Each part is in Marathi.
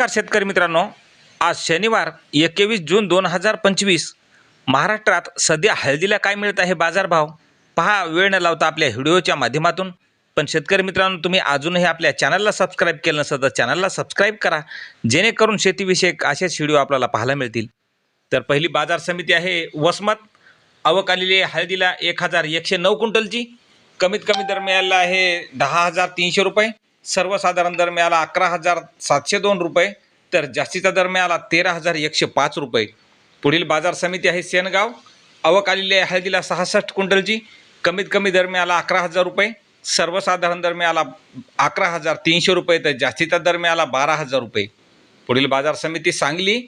नमस्कार शेतकरी मित्रांनो. आज शनिवार एकवीस जून दोन हजार पंचवीस. महाराष्ट्रात सध्या हळदीला काय मिळत आहे बाजारभाव? पहा वेळ न लावता आपल्या व्हिडिओच्या माध्यमातून. पण शेतकरी मित्रांनो तुम्ही अजूनही आपल्या चॅनलला सबस्क्राईब केलं नसेल तर चॅनलला सबस्क्राईब करा. जेणेकरून शेतीविषयक असेच व्हिडिओ आपल्याला पाहायला मिळतील. तर पहिली बाजार समिती आहे वसमत. आवक आलेली आहे हळदीला एक हजार एकशे नऊ क्विंटलची. कमीत कमी दर मिळाला आहे दहा हजार तीनशे रुपये. सर्वसाधारण दर मिळाला अकरा हजार सातशे दोन रुपये तर जास्तीचा दर मिळाला तेरा हजार एकशे पाच रुपये. पुढील बाजार समिती आहे सेनगाव. आवक आलेली आहे हळदीला सहासष्ट क्विंटलची. कमीत कमी दर मिळाला अकरा हजार रुपये. सर्वसाधारण दर मिळाला अकरा हजार तीनशे रुपये तर जास्तीचा दर मिळाला बारा हजार रुपये. पुढील बाजार समिती सांगली.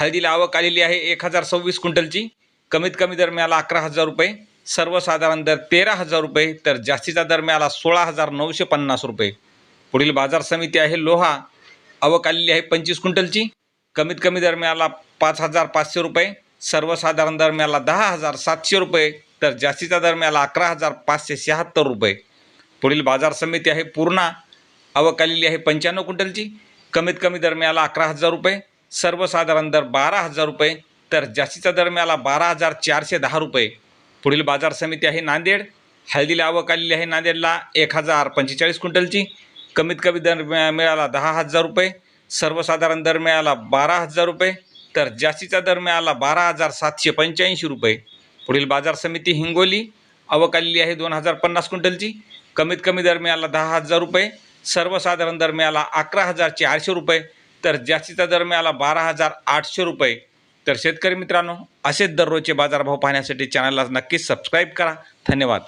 हळदीला आवक आलेली आहे एक हजार सव्वीस क्विंटलची. कमीत कमी दर मिळाला अकरा हजार रुपये. सर्वसाधारण दर तेरा हजार रुपये तर जास्तीचा दर मिळाला सोळा हजार नऊशे पन्नास रुपये. पुढील बाजार समिती आहे लोहा. आवक आलेली आहे पंचवीस क्विंटलची. कमीत कमी दर मिळाला पाच हजार पाचशे रुपये. सर्वसाधारण दर मिळाला दहा हजार सातशे रुपये. तर जास्तीचा दर मिळाला अकरा हजार पाचशे शहात्तर रुपये. पुढील बाजार समिती आहे पूर्णा. आवक आलेली आहे पंच्याण्णव क्विंटलची. कमीत कमी दर मिळाला अकरा हजार रुपये. सर्वसाधारण दर बारा हजार रुपये. तर जास्तीचा दर मिळाला बारा हजार चारशे दहा रुपये. पुढील बाजार समिती आहे नांदेड. हळदीला आवक आलेली आहे नांदेडला एक हजार पंचेचाळीस क्विंटलची. कमीत कमी दर मिळा- मिळाला दहा हजार रुपये सर्वसाधारण दर मिळाला बारा हजार रुपये तर जास्तीचा दर मिळाला बारा हजार सातशे पंच्याऐंशी रुपये. पुढील बाजार समिती हिंगोली अवकालली आहे दोन हजार पन्नास क्विंटलची. कमीत कमी दर मिळाला दहा हजार रुपये सर्वसाधारण दर मिळाला अकरा हजार चारशे रुपये तर जास्तीचा दर मिळाला बारा हजार आठशे रुपये. तर शेतकरी मित्रांनो असेच दररोजचे बाजारभाव पाहण्यासाठी चॅनलला नक्कीच सबस्क्राईब करा. धन्यवाद.